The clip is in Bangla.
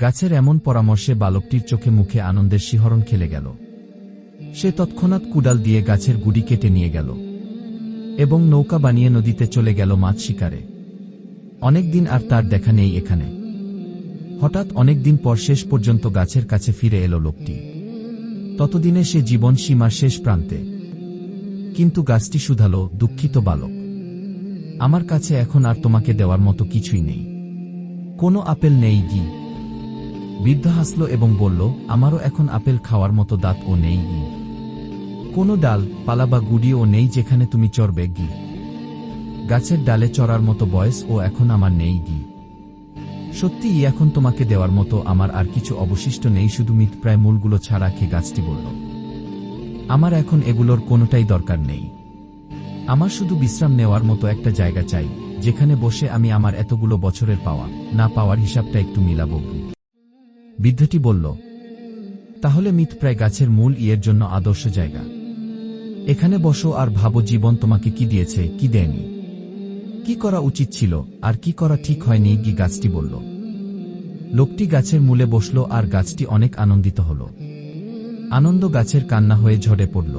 গাছের এমন পরামর্শে বালকটির চোখে মুখে আনন্দের শিহরণ খেলে গেল। সে তৎক্ষণাৎ কুডাল দিয়ে গাছের গুড়ি কেটে নিয়ে গেল এবং নৌকা বানিয়ে নদীতে চলে গেল মাছ শিকারে। অনেকদিন আর তার দেখা নেই এখানে। হঠাৎ অনেকদিন পর শেষ পর্যন্ত গাছের কাছে ফিরে এলো লোকটি। ততদিনে সে জীবন সীমার শেষ প্রান্তে। কিন্তু গাছটি শুধালো, দুঃখিত বালক। আমার কাছে এখন আর তোমাকে দেওয়ার মতো কিছুই নেই। কোনো আপেল নেই গি বৃদ্ধ হাসল এবং বলল, আমারও এখন আপেল খাওয়ার মতো দাঁত ও নেই। কোনো ডাল, পালা বা গুড়িও নেই যেখানে তুমি চড়বে, গি। গাছের ডালে চড়ার মতো বয়স ও এখন আমার নেই, গি। সত্যিই এখন তোমাকে দেওয়ার মতো আমার আর কিছু অবশিষ্ট নেই, শুধু মিতপ্রায় মূলগুলো ছাড়া খেয়ে গাছটি বলল। আমার এখন এগুলোর কোনোটাই দরকার নেই। আমার শুধু বিশ্রাম নেওয়ার মতো একটা জায়গা চাই, যেখানে বসে আমি আমার এতগুলো বছরের পাওয়া, না পাওয়ার হিসাবটা একটু মিলাব বৃদ্ধটি বলল, তাহলে মিতপ্রায় গাছের মূল ইয়ের জন্য আদর্শ জায়গা। এখানে বসো আর ভাবো জীবন তোমাকে কি দিয়েছে, কি দেয়নি। কি করা উচিত ছিল আর কি করা ঠিক হয়নি, গি গাছটি বলল। লোকটি গাছের মূলে বসল আর গাছটি অনেক আনন্দিত হল। আনন্দ গাছের কান্না হয়ে ঝরে পড়ল।